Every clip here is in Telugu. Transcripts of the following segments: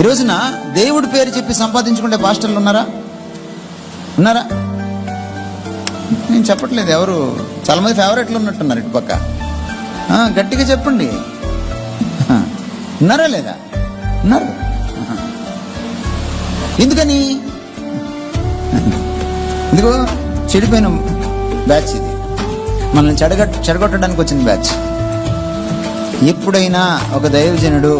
ఈ రోజున దేవుడి పేరు చెప్పి సంపాదించుకుంటే పాస్టర్లు ఉన్నారా? ఉన్నారా? నేను చెప్పట్లేదు ఎవరు? చాలా మంది ఫేవరెట్లు ఉన్నట్టున్నారు ఇటు పక్క. గట్టిగా చెప్పండి. ఉన్నారా లేదా? ఉన్నారు. ఎందుకని? ఇదిగో చెడిపోయిన బ్యాచ్ ఇది. మనల్ని చెడగట్ చెడగొట్టడానికి వచ్చిన బ్యాచ్. ఎప్పుడైనా ఒక దైవజనుడు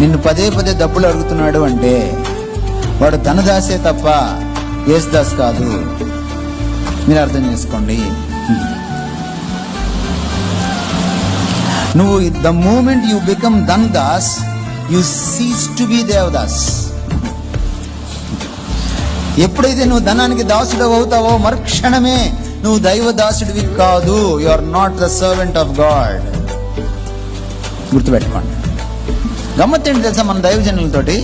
నిన్ను పదే పదే డబ్బులు అడుగుతున్నాడు అంటే వాడు ధనదాసే తప్ప యేసుదాస్ కాదు. మీరు అర్థం చేసుకోండి. నువ్వు the moment you become dhan das you cease to be Devdas ఎప్పుడైతే నువ్వు ధనానికి దాసుడు అవుతావో మరుక్షణమే నువ్వు దైవ దాసుడివి కాదు. You are not the servant of God గుర్తుపెట్టుకోండి. గమ్మత్ ఏంటి తెలుసా మన దైవజనులతోటి?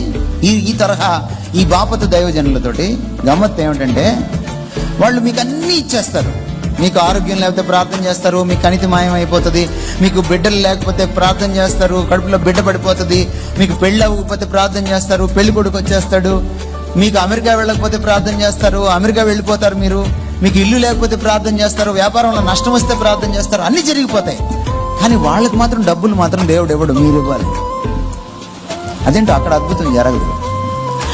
ఈ ఈ తరహా ఈ బాపత దైవజనులతోటి గమ్మత్ ఏమిటంటే వాళ్ళు మీకు అన్నీ ఇచ్చేస్తారు. మీకు ఆరోగ్యం లేకపోతే ప్రార్థన చేస్తారు మీ కణితి మాయం అయిపోతుంది మీకు బిడ్డలు లేకపోతే ప్రార్థన చేస్తారు కడుపులో బిడ్డ పడిపోతుంది మీకు పెళ్ళి అవ్వకపోతే ప్రార్థన చేస్తారు పెళ్ళి కొడుకు వచ్చేస్తాడు మీకు అమెరికా వెళ్ళకపోతే ప్రార్థన చేస్తారు అమెరికా వెళ్ళిపోతారు మీరు మీకు ఇల్లు లేకపోతే ప్రార్థన చేస్తారు వ్యాపారంలో నష్టం వస్తే ప్రార్థన చేస్తారు అన్ని జరిగిపోతాయి. కానీ వాళ్ళకి మాత్రం డబ్బులు మాత్రం దేవుడు ఇవ్వడు మీరు ఇవ్వాలి. అదేంటో అక్కడ అద్భుతం జరగదు.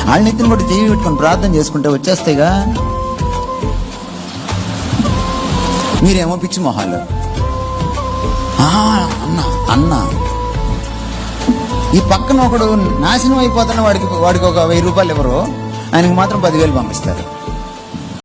వాళ్ళ నెత్తిని కూడా టీవీ పెట్టుకొని ప్రార్థన చేసుకుంటే వచ్చేస్తాయిగా. మీరేమో పిచ్చి మొహాలు. అన్న అన్న. ఈ పక్కన ఒకడు నాశనం అయిపోతున్న వాడికి వాడికి ఒక వెయ్యి రూపాయలు ఇవ్వరు ఆయనకు మాత్రం పదివేలు పంపిస్తారు.